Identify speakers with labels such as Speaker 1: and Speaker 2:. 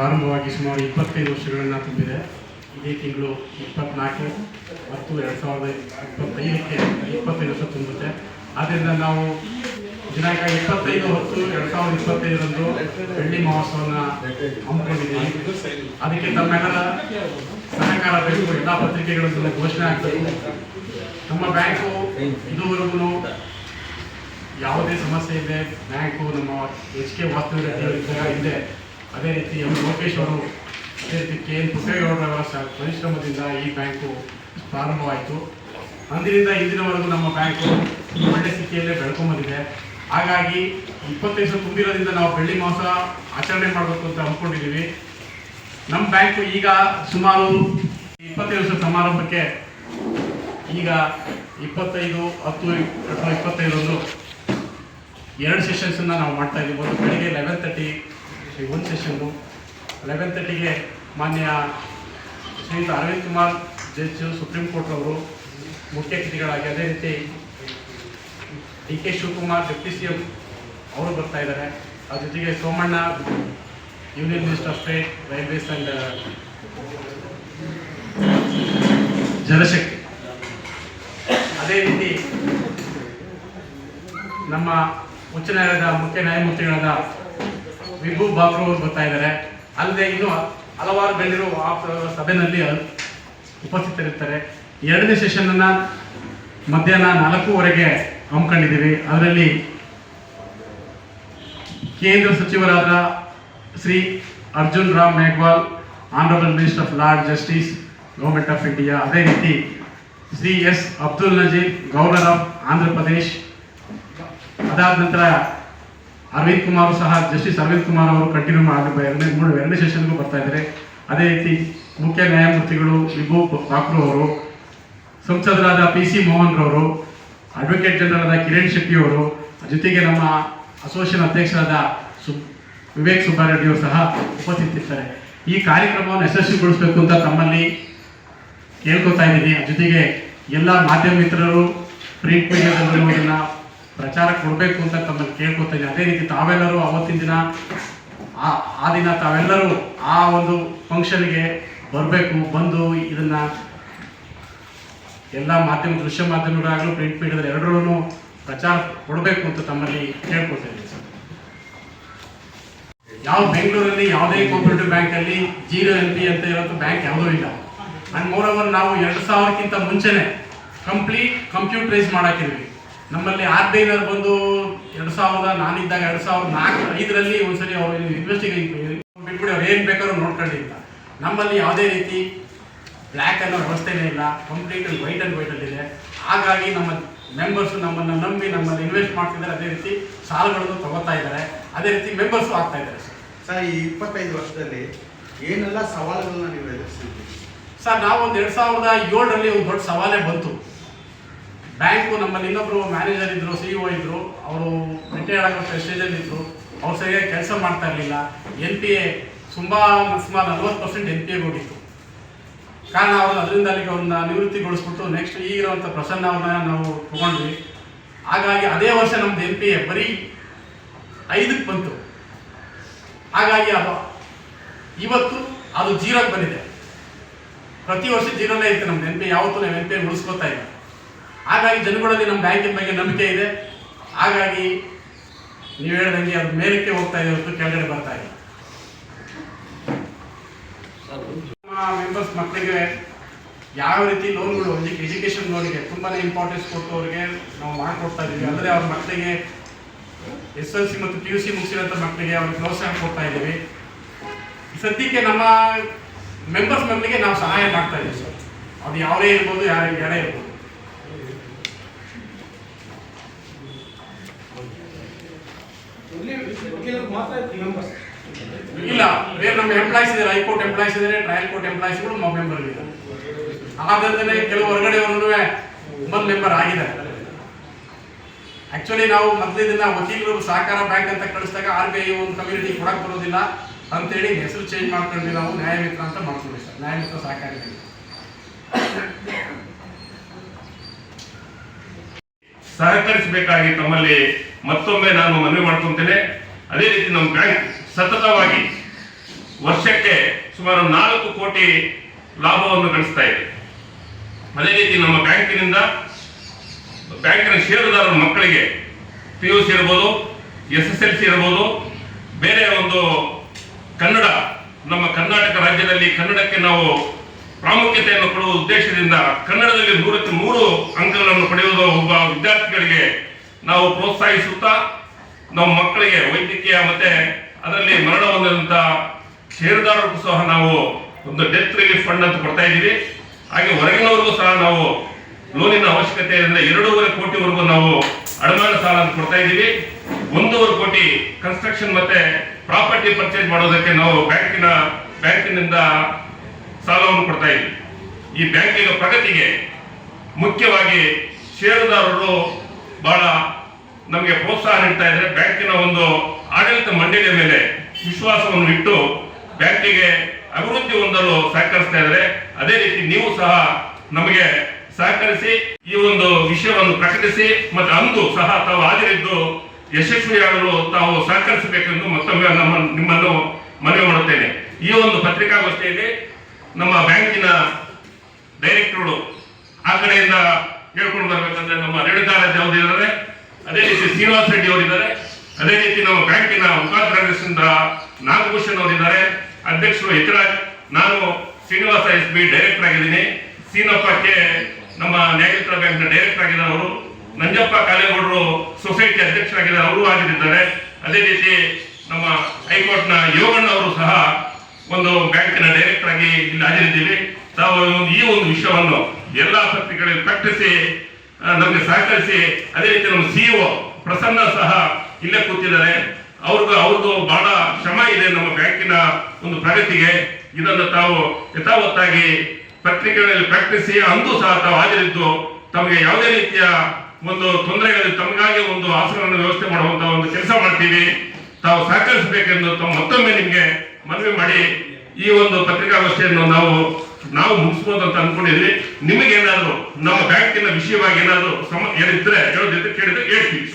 Speaker 1: ಪ್ರಾರಂಭವಾಗಿ ಸುಮಾರು ಇಪ್ಪತ್ತೈದು ವರ್ಷಗಳನ್ನು ತುಂಬಿದೆ. ಇದೇ ತಿಂಗಳು ಇಪ್ಪತ್ನಾಲ್ಕು ಹತ್ತು ಎರಡು ಸಾವಿರದ ಇಪ್ಪತ್ತೈದಕ್ಕೆ ಇಪ್ಪತ್ತೈದು ವರ್ಷ ತುಂಬುತ್ತೆ ಆದ್ದರಿಂದ ನಾವು ದಿನಾಂಕ ಇಪ್ಪತ್ತೈದು ಹತ್ತು ಎರಡು ಸಾವಿರದ ಇಪ್ಪತ್ತೈದರಂದು ಬೆಳ್ಳಿ ಮಹೋತ್ಸವನ ಹಮ್ಮಿಕೊಂಡಿದ್ದೀವಿ. ಅದಕ್ಕೆ ತಮ್ಮೆಲ್ಲರ ಸಹಕಾರ ಬೇಕು. ಎಲ್ಲ ಪತ್ರಿಕೆಗಳನ್ನು ಘೋಷಣೆ ಆಗ್ತದೆ. ನಮ್ಮ ಬ್ಯಾಂಕು ಇದುವರೆಗೂ ಯಾವುದೇ ಸಮಸ್ಯೆ ಇದೆ ಬ್ಯಾಂಕು ನಮ್ಮ ಎಚ್ ಕೆ ವಾಸ್ತವ್ಯ ಇದೆ. ಅದೇ ರೀತಿ ಎಂ ಲೋಕೇಶ್ ಅವರು ಅದೇ ರೀತಿ ಕೆ ಎನ್ ಪುಟ್ಟೇಗೌಡರವರ ಪರಿಶ್ರಮದಿಂದ ಈ ಬ್ಯಾಂಕು ಪ್ರಾರಂಭವಾಯಿತು. ಅಂದಿನಿಂದ ಇಂದಿನವರೆಗೂ ನಮ್ಮ ಬ್ಯಾಂಕು ಒಳ್ಳೆ ಸ್ಥಿತಿಯಲ್ಲೇ ಬೆಳ್ಕೊಂಬಂದಿದೆ ಹಾಗಾಗಿ ಇಪ್ಪತ್ತೈದು ತುಂಬಿರೋದ್ರಿಂದ ನಾವು ಬೆಳ್ಳಿ ಮಾಸ ಆಚರಣೆ ಮಾಡಬೇಕು ಅಂತ ಅಂದ್ಕೊಂಡಿದ್ದೀವಿ. ನಮ್ಮ ಬ್ಯಾಂಕು ಈಗ ಸುಮಾರು ಇಪ್ಪತ್ತೈದು ವರ್ಷ ಸಮಾರಂಭಕ್ಕೆ ಈಗ ಇಪ್ಪತ್ತೈದು, ಹತ್ತು ಇಪ್ಪತ್ತೈದರಂದು ಎರಡು ಸೆಷನ್ಸನ್ನು ನಾವು ಮಾಡ್ತಾ ಇದ್ದೀವಿ. ಒಂದು ಬೆಳಿಗ್ಗೆ ಲೆವೆನ್ ತರ್ಟಿ ಒಂದು ಸೆಷನ್ನು ಲೆವೆನ್ ತರ್ಟಿಗೆ ಮಾನ್ಯ ಶ್ರೀಯುತ Aravind Kumar judge, supreme court ಅವರು ಮುಖ್ಯ ಅತಿಥಿಗಳಾಗಿ ಅದೇ ರೀತಿ D K Shivakumar deputy C M ಅವರು ಬರ್ತಾ ಇದ್ದಾರೆ. ಅದ್ರ ಜೊತೆಗೆ Somanna, union minister of state, railways and Jalshakti. ಅದೇ ರೀತಿ ನಮ್ಮ ಉಚ್ಚ ನ್ಯಾಯಾಲಯದ ಮುಖ್ಯ ನ್ಯಾಯಮೂರ್ತಿಗಳಾದ ವಿಭು ಬಾಬ್ರು ಅವರು ಬರ್ತಾ ಇದ್ದಾರೆ ಅಲ್ಲದೆ ಇನ್ನು ಹಲವಾರು ಗಣ್ಯರು ಆ ಸಭೆಯಲ್ಲಿ ಉಪಸ್ಥಿತರಿರ್ತಾರೆ. ಎರಡನೇ ಸೆಷನ್ನ ಮಧ್ಯಾಹ್ನ ನಾಲ್ಕೂವರೆಗೆ ಹಮ್ಮಿಕೊಂಡಿದ್ದೀವಿ. ಅದರಲ್ಲಿ ಕೇಂದ್ರ ಸಚಿವರಾದ Shri Arjun Ram Meghwal honourable minister of law and justice government of India ಅದೇ ರೀತಿ Shri S Abdul Nazeer governor of Andhra Pradesh. ಅದಾದ ನಂತರ ಅರವಿಂದ್ ಕುಮಾರ್ ಸಹ ಜಸ್ಟಿಸ್ ಅರವಿಂದ್ ಕುಮಾರ್ ಅವರು ಕಂಟಿನ್ಯೂ ಮಾಡಿ ಎರಡನೇ ಮೂರು ಎರಡನೇ ಸೆಷನ್ಗೂ ಬರ್ತಾ ಇದ್ದಾರೆ. ಅದೇ ರೀತಿ ಮುಖ್ಯ ನ್ಯಾಯಮೂರ್ತಿಗಳು ವಿಭು ಠಾಕೂರ್ ಅವರು, ಸಂಸದರಾದ ಪಿ ಸಿ ಮೋಹನ್ ರವರು ಅಡ್ವೊಕೇಟ್ ಜನರಲ್ ಆದ ಕಿರಣ್ ಶೆಟ್ಟಿ ಅವರು, ಜೊತೆಗೆ ನಮ್ಮ ಅಸೋಸಿಯೇಷನ್ ಅಧ್ಯಕ್ಷರಾದ ಸು ವಿವೇಕ್ ಸುಬ್ಬಾರೆಡ್ಡಿಯವರು ಸಹ ಉಪಸ್ಥಿತಿರ್ತಾರೆ. ಈ ಕಾರ್ಯಕ್ರಮವನ್ನು ಯಶಸ್ವಿಗೊಳಿಸಬೇಕು ಅಂತ ತಮ್ಮಲ್ಲಿ ಕೇಳ್ಕೊತಾ ಇದ್ದೀನಿ. ಜೊತೆಗೆ ಎಲ್ಲ ಮಾಧ್ಯಮ ಮಿತ್ರರು ಪ್ರಿಂಟ್ ಮೀಡಿಯಾದಲ್ಲಿ ಇದನ್ನ ಪ್ರಚಾರ ಕೊಡಬೇಕು ಅಂತ ತಮ್ಮಲ್ಲಿ ಕೇಳ್ಕೊತಾ ಇದ್ದೀನಿ ಅದೇ ರೀತಿ ತಾವೆಲ್ಲರೂ ಅವತ್ತಿನ ದಿನ, ಆ ದಿನ ತಾವೆಲ್ಲರೂ ಆ ಒಂದು ಫಂಕ್ಷನ್ಗೆ ಬರಬೇಕು, ಬಂದು ಇದನ್ನ ಎಲ್ಲ ಮಾಧ್ಯಮ, ದೃಶ್ಯ ಮಾಧ್ಯಮಗಳಾಗಲೂ ಪ್ರಿಂಟ್ ಮೀಡಿಯಾದ ಎರಡರೂ ಪ್ರಚಾರ ಕೊಡಬೇಕು ಅಂತ ತಮ್ಮಲ್ಲಿ ಕೇಳ್ಕೊತಾ ಸರ್. ಯಾವ ಬೆಂಗಳೂರಲ್ಲಿ ಯಾವುದೇ ಕೋಪರೇಟಿವ್ ಬ್ಯಾಂಕಲ್ಲಿ ಜೀರೋ ಎನ್ ಪಿ ಅಂತ ಇರೋದು ಬ್ಯಾಂಕ್ ಯಾವುದೂ ಇಲ್ಲ. ಅಂಡ್ ಮೋರ್ ಓವರ್ ನಾವು ಎರಡು ಸಾವಿರಕ್ಕಿಂತ ಮುಂಚೆನೆ ಕಂಪ್ಲೀಟ್ ಕಂಪ್ಯೂಟರೈಸ್ ಮಾಡಾಕಿದ್ವಿ ನಮ್ಮಲ್ಲಿ ಆರ್ ಬಿ ಐನಲ್ಲಿ ಬಂದು ಎರಡು ಸಾವಿರದ ನಾನಿದ್ದಾಗ ಎರಡು ಸಾವಿರದ ನಾಲ್ಕು ಐದರಲ್ಲಿ ಒಂದ್ಸರಿ ಅವರು ಇನ್ವೆಸ್ಟಿಗೇಟ್ ಬಿಟ್ಬಿಡಿ ಅವ್ರು ಏನು ಬೇಕಾದ್ರೂ ನೋಡ್ಕೊಂಡಿಲ್ಲ ನಮ್ಮಲ್ಲಿ ಯಾವುದೇ ರೀತಿ ಬ್ಲ್ಯಾಕ್ ಅನ್ನೋ ವ್ಯವಸ್ಥೆನೇ ಇಲ್ಲ. ಕಂಪ್ಲೀಟ್ ವೈಟ್ ಅಂಡ್ ವೈಟ್ ಇದೆ ಹಾಗಾಗಿ ನಮ್ಮ ಮೆಂಬರ್ಸ್ ನಮ್ಮನ್ನು ನಂಬಿ ನಮ್ಮಲ್ಲಿ ಇನ್ವೆಸ್ಟ್ ಮಾಡ್ತಿದ್ದಾರೆ. ಅದೇ ರೀತಿ ಸಾಲಗಳನ್ನು ತಗೋತಾ ಇದ್ದಾರೆ. ಅದೇ ರೀತಿ ಮೆಂಬರ್ಸು ಆಗ್ತಾ ಇದ್ದಾರೆ ಸರ್.
Speaker 2: ಸರ್ ಈ ಇಪ್ಪತ್ತೈದು ವರ್ಷದಲ್ಲಿ ಏನೆಲ್ಲ ಸವಾಲುಗಳನ್ನ ನೀವು ಎದುರಿಸಿದ್ದೀರಿ?
Speaker 1: ಸರ್ ನಾವು ಒಂದು ಎರಡು ಸಾವಿರದ ಏಳರಲ್ಲಿ ಒಂದು ದೊಡ್ಡ ಸವಾಲೇ ಬಂತು. ಬ್ಯಾಂಕು ನಮ್ಮಲ್ಲಿ ಇನ್ನೊಬ್ರು ಮ್ಯಾನೇಜರ್ ಇದ್ದರು ಸಿ ಇ ಇದ್ದರು ಅವರು ರಿಟೈರ್ಡ್ ಆಗೋ ಸ್ಟೇಜಲ್ಲಿ ಇದ್ರು, ಅವ್ರು ಸರಿಯಾಗಿ ಕೆಲಸ ಮಾಡ್ತಾ ಇರಲಿಲ್ಲ. ಎನ್ ಪಿ ಎ ಸುಮಾರು ಸುಮಾರು ನಲ್ವತ್ತು ಪರ್ಸೆಂಟ್ ಎನ್ ಪಿ ಎಗೆ ಹೋಗಿತ್ತು ಕಾರಣ ಅವರು ಅದರಿಂದ ಅಲ್ಲಿಗೆ ಅವ್ರನ್ನ ನಿವೃತ್ತಿಗೊಳಿಸ್ಬಿಟ್ಟು ನೆಕ್ಸ್ಟ್ ಈಗಿರುವಂಥ ಪ್ರಸನ್ನ ಅವ್ರನ್ನ ನಾವು ತಗೊಂಡ್ವಿ. ಹಾಗಾಗಿ ಅದೇ ವರ್ಷ ನಮ್ದು ಎನ್ ಪಿ ಎ ಬರೀ ಐದಕ್ಕೆ ಬಂತು. ಹಾಗಾಗಿ ಅದು ಇವತ್ತು ಅದು ಜೀರೋಕ್ಕೆ ಬಂದಿದೆ. ಪ್ರತಿ ವರ್ಷ ಜೀರೋನೇ ಇತ್ತು ನಮ್ದು ಎನ್ ಪಿ ಯಾವತ್ತೂ ನಾವು ಎನ್ ಪಿ ಎ ಉಳಿಸ್ಕೋತಾ ಇಲ್ಲ. ಹಾಗಾಗಿ ಜನಗಳಲ್ಲಿ ನಮ್ಮ ಬ್ಯಾಂಕಿನ ಬಗ್ಗೆ ನಂಬಿಕೆ ಇದೆ. ಹಾಗಾಗಿ ನೀವು ಹೇಳಿದಂಗೆ ಅದು ಮೇಲಕ್ಕೆ ಹೋಗ್ತಾ ಇದೆ ಹೊರತು ಕೆಳಗಡೆ ಬರ್ತಾ ಇದೆ ನಮ್ಮ ಮೆಂಬರ್ಸ್ ಮಕ್ಕಳಿಗೆ ಯಾವ ರೀತಿ ಲೋನ್ಗಳು ಎಜುಕೇಶನ್ ಲೋನ್ಗೆ ತುಂಬಾ ಇಂಪಾರ್ಟೆನ್ಸ್ ಕೊಟ್ಟು ಅವ್ರಿಗೆ ನಾವು ಮಾಡಿಕೊಡ್ತಾ ಇದ್ದೀವಿ. ಅಂದರೆ ಅವ್ರ ಮಕ್ಕಳಿಗೆ ಎಸ್ ಎಲ್ ಸಿ ಮತ್ತು ಪಿ ಯು ಸಿ ಮುಗಿಸಿರೋಂಥ ಮಕ್ಕಳಿಗೆ ಅವ್ರಿಗೆ ಪ್ರೋತ್ಸಾಹ ಕೊಡ್ತಾ ಇದ್ದೀವಿ. ಸದ್ಯಕ್ಕೆ ನಮ್ಮ ಮೆಂಬರ್ಸ್ ಮಕ್ಕಳಿಗೆ ನಾವು ಸಹಾಯ ಮಾಡ್ತಾ ಇದ್ದೀವಿ ಸರ್ ಅದು ಯಾರೇ ಇರ್ಬೋದು, ಯಾರೇ ಯಾರೇ ಇರ್ಬೋದು. ಇಲ್ಲ ಬೇರೆ ನಮ್ಮ ಎಂಪ್ಲಾಯ್ಸ್ ಇದ್ದಾರೆ ಹೈಕೋರ್ಟ್ ಎಂಪ್ಲಾಯ್ಸ್ ಇದ್ದಾರೆ ಟ್ರಯಲ್ ಕೋರ್ಟ್ ಎಂಪ್ಲಾಯ್ಸ್ ನಮ್ಮ ಮೆಂಬರ್ ಇದ್ದಾರೆ. ಹಾಗಾದ್ರೆ ಕೆಲವು ಹೊರಗಡೆಯವರು ಮೊದಲು ಮೆಂಬರ್ ಆಗಿದ್ದಾರೆ. ಆಕ್ಚುಲಿ ನಾವು ಮೊದಲು ಇದನ್ನ ವಕೀಲರು ಸಹಕಾರ ಬ್ಯಾಂಕ್ ಅಂತ ಕಳಿಸಿದಾಗ ಆರ್ ಬಿ ಐ ಒಂದು ಕಮ್ಯುನಿಟಿ ಕೊಡಕ್ ಬರೋದಿಲ್ಲ ಅಂತೇಳಿ ಹೆಸರು ಚೇಂಜ್ ಮಾಡ್ಕೊಂಡ್ವಿ ನಾವು ನ್ಯಾಯಮಿತ್ರ ಅಂತ ಮಾಡ್ಕೊಂಡ್ವಿ ಸರ್, ನ್ಯಾಯಮಿತ್ರ ಸಹಕಾರಿ ಬ್ಯಾಂಕ್
Speaker 3: ಸಹಕರಿಸಬೇಕಾಗಿ ತಮ್ಮಲ್ಲಿ ಮತ್ತೊಮ್ಮೆ ನಾನು ಮನವಿ ಮಾಡ್ಕೊತೇನೆ. ಅದೇ ರೀತಿ ನಮ್ಮ ಬ್ಯಾಂಕ್ ಸತತವಾಗಿ ವರ್ಷಕ್ಕೆ ಸುಮಾರು ನಾಲ್ಕು ಕೋಟಿ ಲಾಭವನ್ನು ಗಳಿಸ್ತಾ ಇದೆ. ಅದೇ ರೀತಿ ನಮ್ಮ ಬ್ಯಾಂಕಿನಿಂದ ಬ್ಯಾಂಕಿನ ಷೇರುದಾರರ ಮಕ್ಕಳಿಗೆ ಪಿ ಯು ಸಿ ಇರ್ಬೋದು, ಎಸ್ ಎಸ್ ಎಲ್ ಸಿ ಇರ್ಬೋದು, ಬೇರೆ ಒಂದು ಕನ್ನಡ, ನಮ್ಮ ಕರ್ನಾಟಕ ರಾಜ್ಯದಲ್ಲಿ ಕನ್ನಡಕ್ಕೆ ನಾವು ಪ್ರಾಮುಖ್ಯತೆಯನ್ನು ಕೊಡುವ ಉದ್ದೇಶದಿಂದ ಕನ್ನಡದಲ್ಲಿ ನೂರಕ್ಕೆ ನೂರು ಅಂಕಗಳನ್ನು ಪಡೆಯುವುದು ಒಬ್ಬ ವಿದ್ಯಾರ್ಥಿಗಳಿಗೆ ನಾವು ಪ್ರೋತ್ಸಾಹಿಸುತ್ತಾ ನಮ್ಮ ಮಕ್ಕಳಿಗೆ ವೈದ್ಯಕೀಯ ಮತ್ತೆ ಅದರಲ್ಲಿ ಮರಣ ಹೊಂದಿದಂತ ಷೇರುದಾರರಿಗೂ ಸಹ ನಾವು ಒಂದು ಡೆತ್ ರಿಲೀಫ್ ಫಂಡ್ ಅಂತ ಕೊಡ್ತಾ ಇದ್ದೀವಿ. ಹಾಗೆ ಹೊರಗಿನವರಿಗೂ ಸಹ ನಾವು ಲೋನಿನ ಅವಶ್ಯಕತೆ ಅಂದ್ರೆ ಎರಡೂವರೆ ಕೋಟಿವರೆಗೂ ನಾವು ಅಡಮಾನ ಸಾಲ ಅಂತ ಕೊಡ್ತಾ ಇದ್ದೀವಿ. ಒಂದೂವರೆ ಕೋಟಿ ಕನ್ಸ್ಟ್ರಕ್ಷನ್ ಮತ್ತೆ ಪ್ರಾಪರ್ಟಿ ಪರ್ಚೇಸ್ ಮಾಡೋದಕ್ಕೆ ನಾವು ಬ್ಯಾಂಕಿನ ಬ್ಯಾಂಕಿನಿಂದ ಸಾಲವನ್ನು ಕೊಡ್ತಾ ಇದ್ದೀವಿ ಈ ಬ್ಯಾಂಕಿನ ಪ್ರಗತಿಗೆ ಮುಖ್ಯವಾಗಿ ಷೇರುದಾರರು ಬಹಳ ನಮಗೆ ಪ್ರೋತ್ಸಾಹ ನೀಡ್ತಾ ಇದ್ದಾರೆ. ಬ್ಯಾಂಕಿನ ಒಂದು ಆಡಳಿತ ಮಂಡಳಿಯ ಮೇಲೆ ವಿಶ್ವಾಸವನ್ನು ಇಟ್ಟು ಬ್ಯಾಂಕಿಗೆ ಅಭಿವೃದ್ಧಿ ಹೊಂದಲು ಸಹಕರಿಸ್ತಾ ಇದ್ದಾರೆ. ಅದೇ ರೀತಿ ನೀವು ಸಹ ನಮಗೆ ಸಹಕರಿಸಿ ಈ ಒಂದು ವಿಷಯವನ್ನು ಪ್ರಕಟಿಸಿ ಮತ್ತು ಅಂದು ಸಹ ತಾವು ಹಾಜರಿದ್ದು ಯಶಸ್ವಿಯಾಗಲು ತಾವು ಸಹಕರಿಸಬೇಕೆಂದು ಮತ್ತೊಮ್ಮೆ ನಮ್ಮ ನಿಮ್ಮನ್ನು ಮನವಿ ಮಾಡುತ್ತೇನೆ. ಈ ಒಂದು ಪತ್ರಿಕಾಗೋಷ್ಠಿಯಲ್ಲಿ ನಮ್ಮ ಬ್ಯಾಂಕಿನ ಡೈರೆಕ್ಟರ್ಗಳು ಆ ಕಡೆಯಿಂದ ಹೇಳ್ಕೊಂಡು ಬರ್ಬೇಕಂದ್ರೆ ನಮ್ಮ ರೇಣುಕಾರಾಜ್ ಅವರು ಇದ್ದಾರೆ, ಅದೇ ರೀತಿ ಶ್ರೀನಿವಾಸ ರೆಡ್ಡಿ ಅವರಿದ್ದಾರೆ, ಅದೇ ರೀತಿ ನಮ್ಮ ಬ್ಯಾಂಕಿನ ಉಪಾಧ್ಯಕ್ಷರಿಂದ ನಾಗಭೂಷಣ್ ಅವರಿದ್ದಾರೆ, ಅಧ್ಯಕ್ಷರು ಯತಿರಾಜ್ ನಾನು ಶ್ರೀನಿವಾಸ ಎಸ್ ಬಿ ಡೈರೆಕ್ಟರ್ ಆಗಿದ್ದೀನಿ. ಸೀನಪ್ಪಕ್ಕೆ ನಮ್ಮ ನ್ಯಾಯಯುತ ಬ್ಯಾಂಕ್ನ ಡೈರೆಕ್ಟರ್ ಆಗಿದ್ದಾರೆ ಅವರು. ನಂಜಪ್ಪ ಕಾಲೇಗೌಡರು ಸೊಸೈಟಿ ಅಧ್ಯಕ್ಷರಾಗಿದ್ದಾರೆ, ಅವರು ಆಗಿದ್ದಾರೆ. ಅದೇ ರೀತಿ ನಮ್ಮ ಹೈಕೋರ್ಟ್ನ ಯೋಗಣ್ಣ ಅವರು ಸಹ ಒಂದು ಬ್ಯಾಂಕಿನ ಡೈರೆಕ್ಟರ್ ಆಗಿ ಇಲ್ಲಿ ಹಾಜರಿದ್ದೀವಿ. ತಾವು ಈ ಒಂದು ವಿಷಯವನ್ನು ಎಲ್ಲಾ ಪತ್ರಿಕೆಗಳಿಗೆ ಪ್ರಕಟಿಸಿ ನಮಗೆ ಸಹಕರಿಸಿ, ಅದೇ ರೀತಿ ನಮ್ಮ ಸಿಇಒ ಪ್ರಸನ್ನ ಸಹ ಇಲ್ಲೇ ಕೂತಿದ್ದಾರೆ. ಅವ್ರಿಗೂ ಅವ್ರದ್ದು ಬಹಳ ಶ್ರಮ ಇದೆ ನಮ್ಮ ಬ್ಯಾಂಕಿನ ಒಂದು ಪ್ರಗತಿಗೆ. ಇದನ್ನು ತಾವು ಯಥಾವತ್ತಾಗಿ ಪತ್ರಿಕೆಗಳಲ್ಲಿ ಪ್ರಕಟಿಸಿ, ಅಂದು ಸಹ ತಾವು ಹಾಜರಿದ್ದು, ತಮಗೆ ಯಾವುದೇ ರೀತಿಯ ಒಂದು ತೊಂದರೆಗಳಲ್ಲಿ. ತಮಗಾಗಿ ಒಂದು ಆಸನವನ್ನು ವ್ಯವಸ್ಥೆ ಮಾಡುವಂತ ಒಂದು ಕೆಲಸ ಮಾಡ್ತೀವಿ. ತಾವು ಸಹಕರಿಸಬೇಕೆಂದು ತಮ್ಮ ಮತ್ತೊಮ್ಮೆ ನಿಮಗೆ ಮನವಿ ಮಾಡಿ ಈ ಒಂದು ಪತ್ರಿಕಾಗೋಷ್ಠಿಯನ್ನು ನಾವು ನಾವು ಮುಗಿಸ್ಬೋದು ಅಂತ ಅನ್ಕೊಂಡಿದ್ವಿ. ನಿಮಗೇನಾದ್ರು, ನಮ್ಮ ಬ್ಯಾಂಕಿನ ವಿಷಯವಾಗಿ ಏನಾದ್ರು ಸಮ ಏನಿದ್ರೆ ಹೇಳೋದಿದ್ರೆ ಕೇಳಿದ್ರೆ ಹೇಳ್ತೀವಿ.